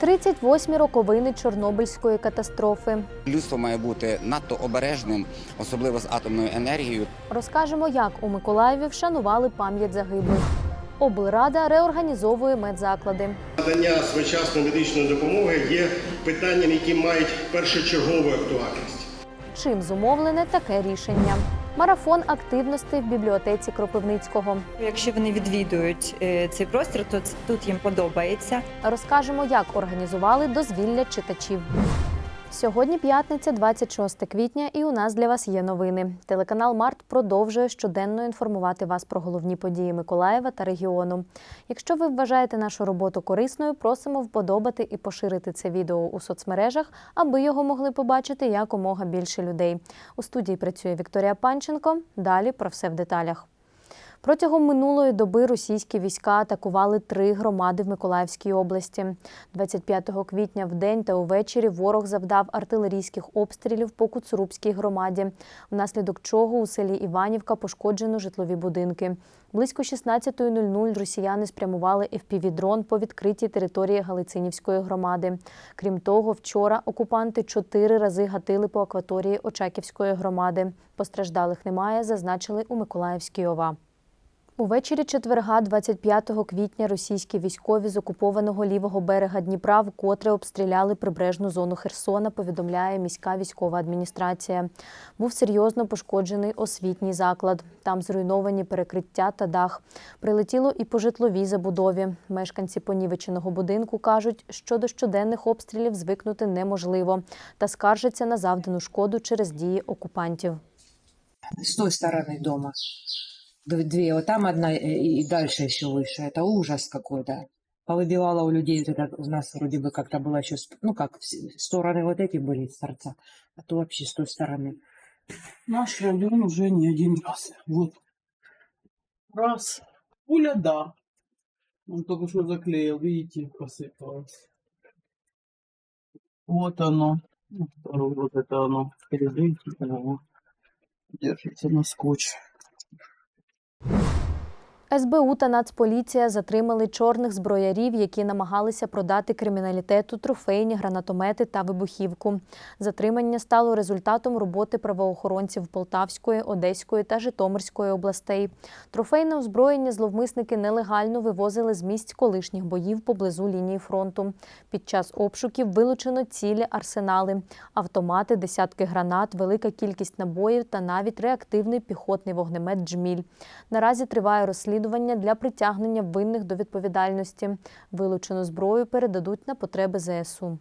38 роковини Чорнобильської катастрофи. Людство має бути надто обережним, особливо з атомною енергією. Розкажемо, як у Миколаєві вшанували пам'ять загиблих. Облрада реорганізовує медзаклади. Надання своєчасної медичної допомоги є питанням, які мають першочергову актуальність. Чим зумовлене таке рішення? Марафон активності в бібліотеці Кропивницького. Якщо вони відвідують е, цей простір, то тут їм подобається. Розкажемо, як організували дозвілля читачів. Сьогодні п'ятниця, 26 квітня, і у нас для вас є новини. Телеканал Март продовжує щоденно інформувати вас про головні події Миколаєва та регіону. Якщо ви вважаєте нашу роботу корисною, просимо вподобати і поширити це відео у соцмережах, аби його могли побачити якомога більше людей. У студії працює Вікторія Панченко. Далі про все в деталях. Протягом минулої доби російські війська атакували три громади в Миколаївській області. 25 квітня в день та увечері ворог завдав артилерійських обстрілів по Куцурубській громаді, внаслідок чого у селі Іванівка пошкоджено житлові будинки. Близько 16.00 росіяни спрямували FPV-дрон по відкритій території Галицинівської громади. Крім того, вчора окупанти чотири рази гатили по акваторії Очаківської громади. Постраждалих немає, зазначили у Миколаївській ОВА. Увечері четверга, 25 квітня, російські військові з окупованого лівого берега Дніпра вкотре обстріляли прибережну зону Херсона, повідомляє міська військова адміністрація. Був серйозно пошкоджений освітній заклад. Там зруйновані перекриття та дах. Прилетіло і по житловій забудові. Мешканці понівеченого будинку кажуть, що до щоденних обстрілів звикнути неможливо та скаржаться на завдану шкоду через дії окупантів. с той стороны дома. Две, вот там одна э, и, дальше еще выше. Это ужас какой-то. Повыбивало у людей, это у нас вроде бы как-то было еще, ну как, стороны вот эти были с торца, а то вообще с той стороны. Наш район уже не один раз. Вот. Раз. Пуля, да. Он только что заклеил, видите, посыпалось. Вот оно. Вот это оно. Передайте его. Держите на скотч. you СБУ та Нацполіція затримали чорних зброярів, які намагалися продати криміналітету трофейні гранатомети та вибухівку. Затримання стало результатом роботи правоохоронців Полтавської, Одеської та Житомирської областей. Трофейне озброєння зловмисники нелегально вивозили з місць колишніх боїв поблизу лінії фронту. Під час обшуків вилучено цілі арсенали, автомати, десятки гранат, велика кількість набоїв та навіть реактивний піхотний вогнемет «Джміль». Наразі триває розслідування для притягнення винних до відповідальності. Вилучену зброю передадуть на потреби ЗСУ.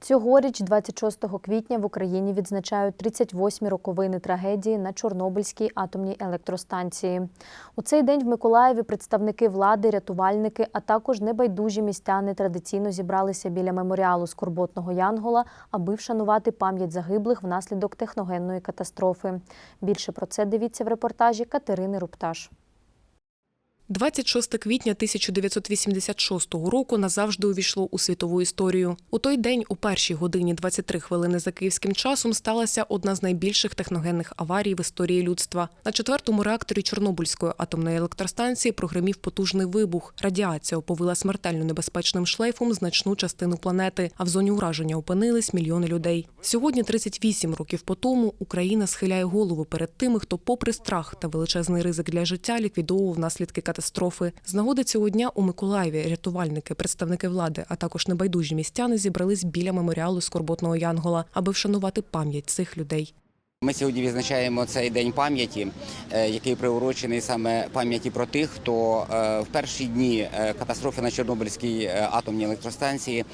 Цьогоріч, 26 квітня, в Україні відзначають 38 роковини трагедії на Чорнобильській атомній електростанції. У цей день в Миколаєві представники влади, рятувальники, а також небайдужі містяни традиційно зібралися біля меморіалу скорботного Янгола, аби вшанувати пам'ять загиблих внаслідок техногенної катастрофи. Більше про це дивіться в репортажі Катерини Рупташ. 26 квітня 1986 року назавжди увійшло у світову історію. У той день, у першій годині 23 хвилини за київським часом, сталася одна з найбільших техногенних аварій в історії людства. На четвертому реакторі Чорнобильської атомної електростанції прогремів потужний вибух. Радіація оповила смертельно небезпечним шлейфом значну частину планети, а в зоні ураження опинились мільйони людей. Сьогодні, 38 років по тому, Україна схиляє голову перед тими, хто, попри страх та величезний ризик для життя, ліквідовував наслідки катастрофи. З нагоди цього дня у Миколаєві рятувальники, представники влади, а також небайдужі містяни зібрались біля меморіалу скорботного Янгола, аби вшанувати пам'ять цих людей. Ми сьогодні відзначаємо цей день пам'яті, е, який приурочений саме пам'яті про тих, хто е, в перші дні е, катастрофи на Чорнобильській атомній електростанції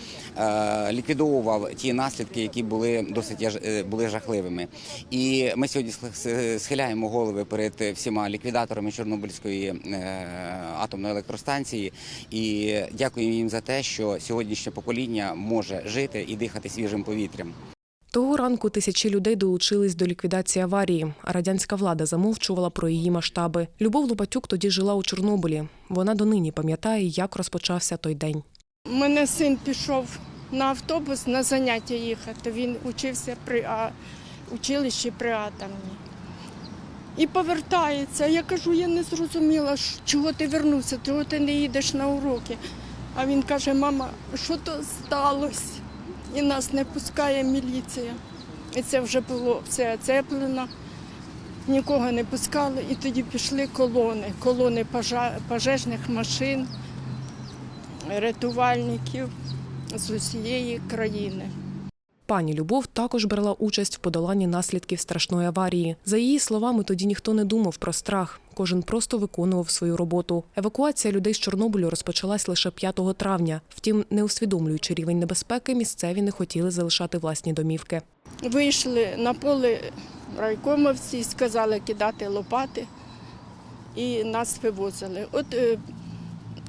ліквідовував ті наслідки, які були досить були жахливими. І ми сьогодні схиляємо голови перед всіма ліквідаторами Чорнобильської атомної електростанції і дякуємо їм за те, що сьогоднішнє покоління може жити і дихати свіжим повітрям. Того ранку тисячі людей долучились до ліквідації аварії, а радянська влада замовчувала про її масштаби. Любов Лопатюк тоді жила у Чорнобилі. Вона донині пам'ятає, як розпочався той день. У мене син пішов на автобус на заняття їхати. Він учився при а, училищі при атомній. І повертається. Я кажу, я не зрозуміла, чого ти вернувся, чого ти не їдеш на уроки. А він каже, мама, що то сталося? І нас не пускає міліція. І це вже було все оцеплено, нікого не пускали. І тоді пішли колони, колони пожежних машин, рятувальників з усієї країни. Пані Любов також брала участь в подоланні наслідків страшної аварії. За її словами, тоді ніхто не думав про страх. Кожен просто виконував свою роботу. Евакуація людей з Чорнобилю розпочалась лише 5 травня. Втім, не усвідомлюючи рівень небезпеки, місцеві не хотіли залишати власні домівки. Вийшли на поле райкомовці сказали кидати лопати, і нас вивозили. От е,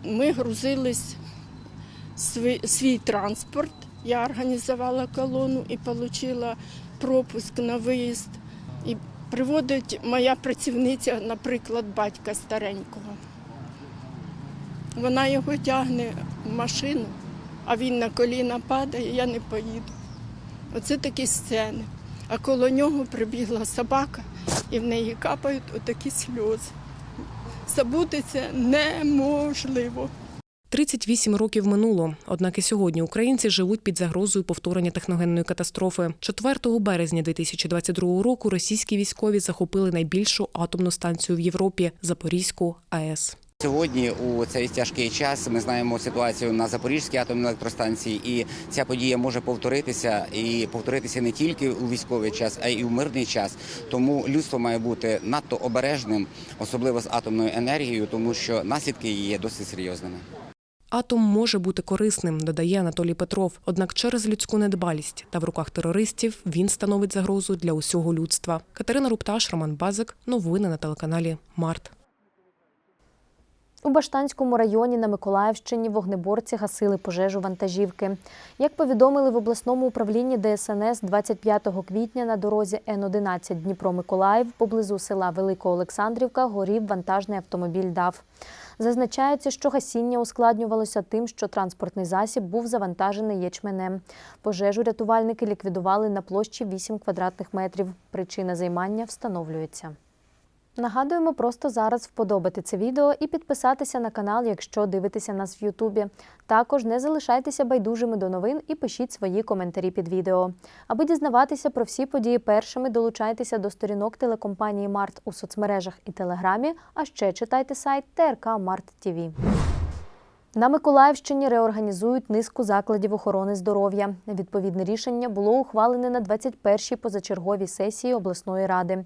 ми грузились свій, свій транспорт. Я організувала колону і отримала пропуск на виїзд. І приводить моя працівниця, наприклад, батька старенького. Вона його тягне в машину, а він на коліна падає, я не поїду. Оце такі сцени. А коло нього прибігла собака, і в неї капають отакі сльози. Забути це неможливо. 38 років минуло. Однак і сьогодні українці живуть під загрозою повторення техногенної катастрофи. 4 березня 2022 року російські військові захопили найбільшу атомну станцію в Європі Запорізьку АЕС. Сьогодні у цей тяжкий час ми знаємо ситуацію на Запорізькій атомній електростанції, і ця подія може повторитися і повторитися не тільки у військовий час, а й у мирний час. Тому людство має бути надто обережним, особливо з атомною енергією, тому що наслідки її є досить серйозними. Атом може бути корисним, додає Анатолій Петров. Однак через людську недбалість та в руках терористів він становить загрозу для усього людства. Катерина Рупташ, Роман Базик. Новини на телеканалі Март. У Баштанському районі на Миколаївщині вогнеборці гасили пожежу вантажівки. Як повідомили в обласному управлінні ДСНС 25 квітня на дорозі Н-11 Дніпро-Миколаїв поблизу села Великоолександрівка горів вантажний автомобіль ДАВ. Зазначається, що гасіння ускладнювалося тим, що транспортний засіб був завантажений ячменем. Пожежу рятувальники ліквідували на площі 8 квадратних метрів. Причина займання встановлюється. Нагадуємо просто зараз вподобати це відео і підписатися на канал, якщо дивитеся нас в Ютубі. Також не залишайтеся байдужими до новин і пишіть свої коментарі під відео. Аби дізнаватися про всі події першими, долучайтеся до сторінок телекомпанії Март у соцмережах і Телеграмі, а ще читайте сайт ТРК Март ТІВІ. На Миколаївщині реорганізують низку закладів охорони здоров'я. Відповідне рішення було ухвалене на 21-й позачерговій сесії обласної ради.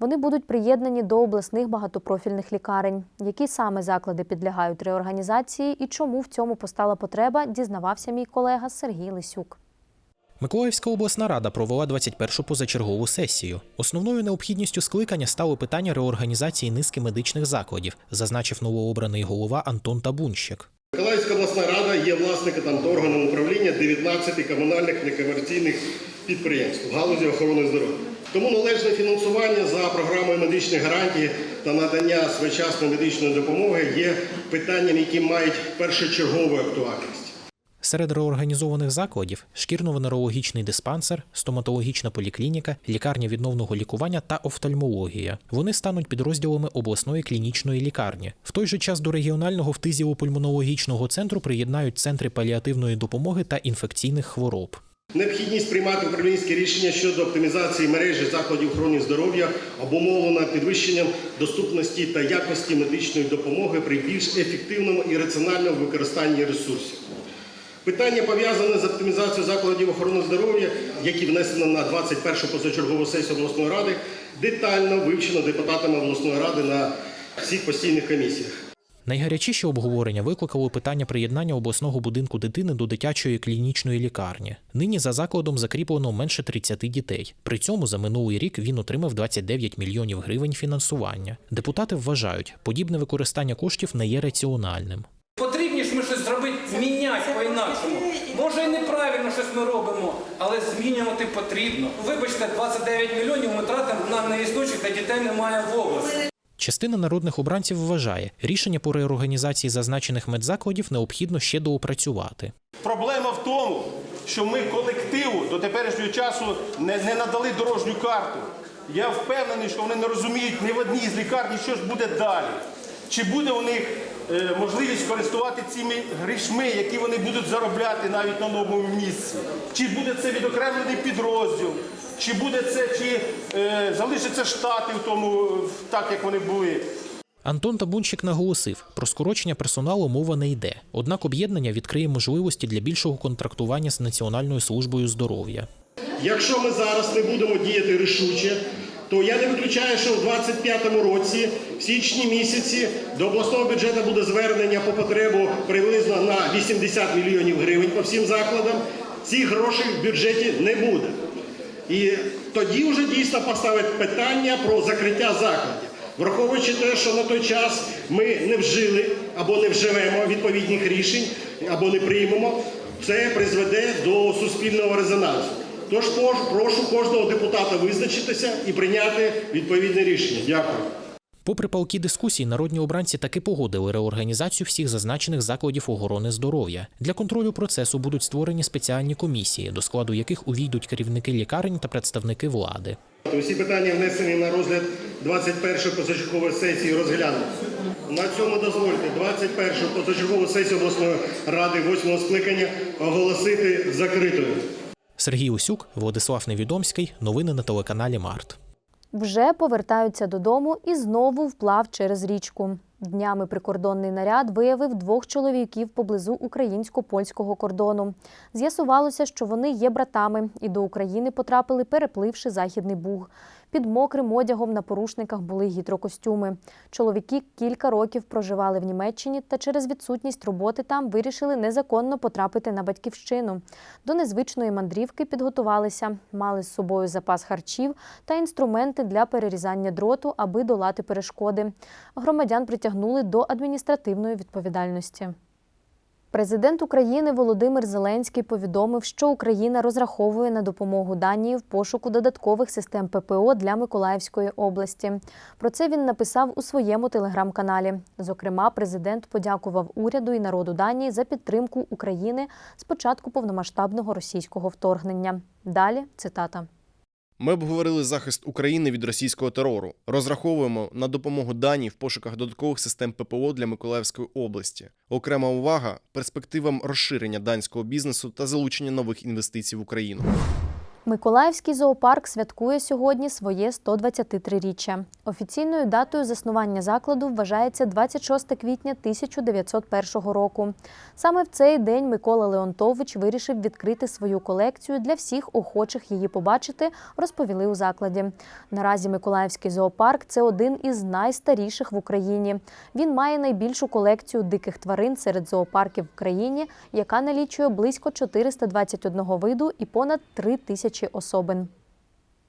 Вони будуть приєднані до обласних багатопрофільних лікарень. Які саме заклади підлягають реорганізації і чому в цьому постала потреба, дізнавався мій колега Сергій Лисюк. Миколаївська обласна рада провела 21-ту позачергову сесію. Основною необхідністю скликання стало питання реорганізації низки медичних закладів, зазначив новообраний голова Антон Табунщик. Миколаївська обласна рада є власником та органом управління 19 комунальних некомерційних підприємств в галузі охорони здоров'я. Тому належне фінансування за програмою медичних гарантій та надання своєчасної медичної допомоги є питанням, які мають першочергову актуальність. Серед реорганізованих закладів шкірно-венерологічний диспансер, стоматологічна поліклініка, лікарня відновного лікування та офтальмологія. Вони стануть підрозділами обласної клінічної лікарні. В той же час до регіонального фтизіопульмонологічного центру приєднають центри паліативної допомоги та інфекційних хвороб. Необхідність приймати управлінські рішення щодо оптимізації мережі закладів охорони здоров'я обумовлена підвищенням доступності та якості медичної допомоги при більш ефективному і раціональному використанні ресурсів. Питання пов'язане з оптимізацією закладів охорони здоров'я, які внесено на 21 позачергову сесію обласної ради, детально вивчено депутатами обласної ради на всіх постійних комісіях. Найгарячіші обговорення викликало питання приєднання обласного будинку дитини до дитячої клінічної лікарні. Нині за закладом закріплено менше 30 дітей. При цьому за минулий рік він отримав 29 мільйонів гривень фінансування. Депутати вважають, подібне використання коштів не є раціональним. Потрібні ж ми щось зробити, міняти по-інакшому. Може і неправильно щось ми робимо, але змінювати потрібно. Вибачте, 29 мільйонів ми тратимо на неіснучих, де дітей немає в області. Частина народних обранців вважає, рішення по реорганізації зазначених медзакладів необхідно ще доопрацювати. Проблема в тому, що ми колективу до теперішнього часу не, не надали дорожню карту. Я впевнений, що вони не розуміють ні в одній з лікарні, що ж буде далі. Чи буде у них е, можливість користувати цими грішми, які вони будуть заробляти навіть на новому місці. Чи буде це відокремлений підрозділ, чи буде це, чи е, залишаться штати в тому, так як вони були. Антон Табунчик наголосив, про скорочення персоналу мова не йде. Однак об'єднання відкриє можливості для більшого контрактування з Національною службою здоров'я. Якщо ми зараз не будемо діяти рішуче, то я не виключаю, що в 25-му році, в січні місяці, до обласного бюджету буде звернення по потребу приблизно на 80 мільйонів гривень по всім закладам. Цих грошей в бюджеті не буде. І тоді вже дійсно поставить питання про закриття закладів. Враховуючи те, що на той час ми не вжили або не вживемо відповідних рішень, або не приймемо, це призведе до суспільного резонансу. Тож прошу кожного депутата визначитися і прийняти відповідне рішення. Дякую. Попри палкі дискусії, народні обранці таки погодили реорганізацію всіх зазначених закладів охорони здоров'я. Для контролю процесу будуть створені спеціальні комісії, до складу яких увійдуть керівники лікарень та представники влади. Усі питання внесені на розгляд 21-ї позачергової сесії розглянуті. На цьому дозвольте 21-ю позачергову сесію обласної ради 8-го скликання оголосити закритою. Сергій Усюк, Владислав Невідомський. Новини на телеканалі Март. Вже повертаються додому і знову вплав через річку. Днями прикордонний наряд виявив двох чоловіків поблизу українсько-польського кордону. З'ясувалося, що вони є братами і до України потрапили, перепливши західний буг. Під мокрим одягом на порушниках були гідрокостюми. Чоловіки кілька років проживали в Німеччині та через відсутність роботи там вирішили незаконно потрапити на батьківщину. До незвичної мандрівки підготувалися, мали з собою запас харчів та інструменти для перерізання дроту, аби долати перешкоди. Громадян притягнули до адміністративної відповідальності. Президент України Володимир Зеленський повідомив, що Україна розраховує на допомогу Данії в пошуку додаткових систем ППО для Миколаївської області. Про це він написав у своєму телеграм-каналі. Зокрема, президент подякував уряду і народу Данії за підтримку України з початку повномасштабного російського вторгнення. Далі цитата. Ми обговорили захист України від російського терору. Розраховуємо на допомогу Данії в пошуках додаткових систем ППО для Миколаївської області. Окрема увага перспективам розширення данського бізнесу та залучення нових інвестицій в Україну. Миколаївський зоопарк святкує сьогодні своє 123-річчя. Офіційною датою заснування закладу вважається 26 квітня 1901 року. Саме в цей день Микола Леонтович вирішив відкрити свою колекцію для всіх охочих її побачити, розповіли у закладі. Наразі Миколаївський зоопарк це один із найстаріших в Україні. Він має найбільшу колекцію диких тварин серед зоопарків в країні, яка налічує близько 421 виду і понад 3 тисячі особин.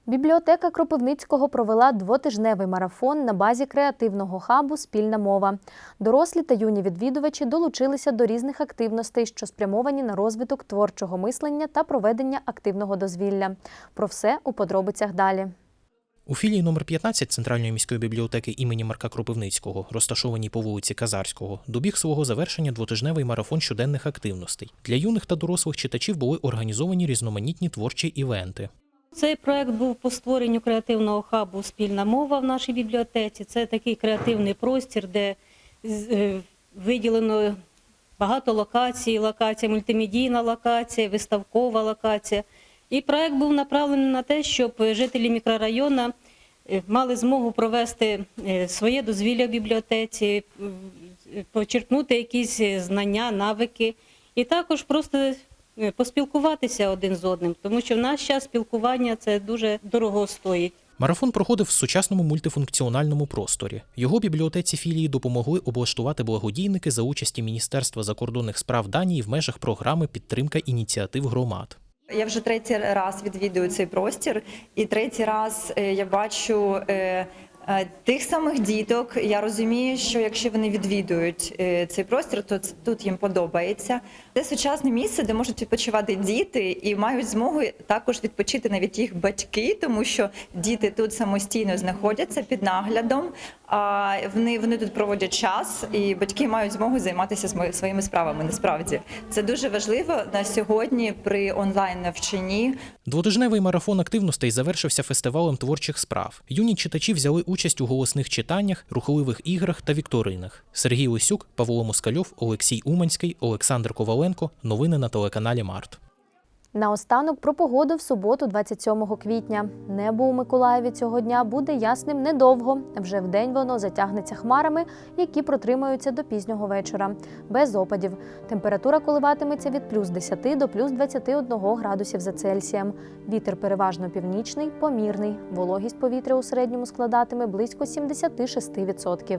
Бібліотека Кропивницького провела двотижневий марафон на базі креативного хабу Спільна мова. Дорослі та юні відвідувачі долучилися до різних активностей, що спрямовані на розвиток творчого мислення та проведення активного дозвілля. Про все у подробицях далі. У філії номер 15 Центральної міської бібліотеки імені Марка Кропивницького, розташованій по вулиці Казарського, добіг свого завершення двотижневий марафон щоденних активностей. Для юних та дорослих читачів були організовані різноманітні творчі івенти. Цей проект був по створенню креативного хабу Спільна мова в нашій бібліотеці. Це такий креативний простір, де е, виділено багато локацій, локація, мультимедійна локація, виставкова локація. І проект був направлений на те, щоб жителі мікрорайону е, мали змогу провести е, своє дозвілля в бібліотеці, почерпнути якісь е, знання, навики, і також просто е, поспілкуватися один з одним, тому що в наш час спілкування це дуже дорого стоїть. Марафон проходив в сучасному мультифункціональному просторі. Його бібліотеці філії допомогли облаштувати благодійники за участі Міністерства закордонних справ Данії в межах програми підтримка ініціатив громад. Я вже третій раз відвідую цей простір, і третій раз е, я бачу е, тих самих діток. Я розумію, що якщо вони відвідують е, цей простір, то тут їм подобається. Це сучасне місце, де можуть відпочивати діти і мають змогу також відпочити навіть їх батьки, тому що діти тут самостійно знаходяться під наглядом. А вони, вони тут проводять час, і батьки мають змогу займатися своїми справами. Насправді це дуже важливо на сьогодні при онлайн навчанні. Двотижневий марафон активностей завершився фестивалем творчих справ. Юні читачі взяли участь участь у голосних читаннях, рухливих іграх та вікторинах. Сергій Лисюк, Павло Москальов, Олексій Уманський, Олександр Коваленко. Новини на телеканалі Март. Наостанок про погоду в суботу, 27 квітня. Небо у Миколаєві цього дня буде ясним недовго. Вже вдень воно затягнеться хмарами, які протримаються до пізнього вечора. Без опадів. Температура коливатиметься від плюс 10 до плюс 21 градусів за Цельсієм. Вітер переважно північний, помірний. Вологість повітря у середньому складатиме близько 76%.